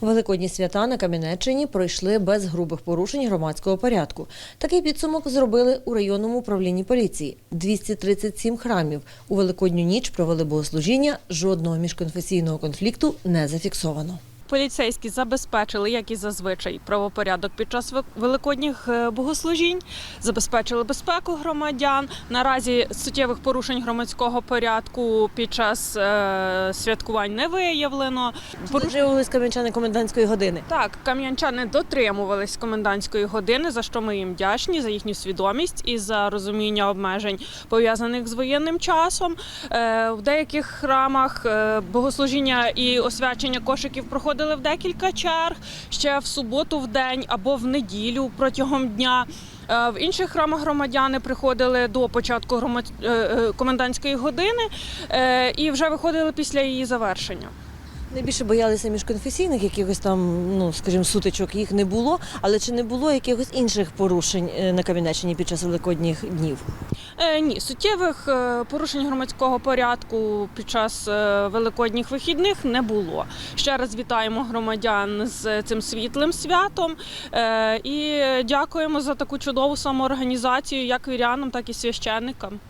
Великодні свята на Кам'янеччині пройшли без грубих порушень громадського порядку. Такий підсумок зробили у районному управлінні поліції. 237 храмів у Великодню ніч провели богослужіння. Жодного міжконфесійного конфлікту не зафіксовано. Поліцейські забезпечили, як і зазвичай, правопорядок під час великодніх е, богослужінь, забезпечили безпеку громадян. Наразі суттєвих порушень громадського порядку під час е, святкувань не виявлено. Порушували кам'янчани комендантської години. Так, кам'янчани дотримувались комендантської години, за що ми їм вдячні за їхню свідомість і за розуміння обмежень пов'язаних з воєнним часом. Е, В деяких храмах е, богослужіння і освячення кошиків проходили в декілька черг ще в суботу в день або в неділю протягом дня. Е, В інших храмах громадяни приходили до початку громад... е, е, комендантської години і вже виходили після її завершення. Найбільше боялися міжконфесійних якихось там, ну скажімо, сутичок їх не було. Але чи не було якихось інших порушень е, на Кам'янеччині під час великодніх днів? Е, ні, суттєвих е, порушень громадського порядку під час е, великодніх вихідних не було. Ще раз вітаємо громадян з цим світлим святом е, і дякуємо за таку чудову самоорганізацію, як вірянам, так і священникам.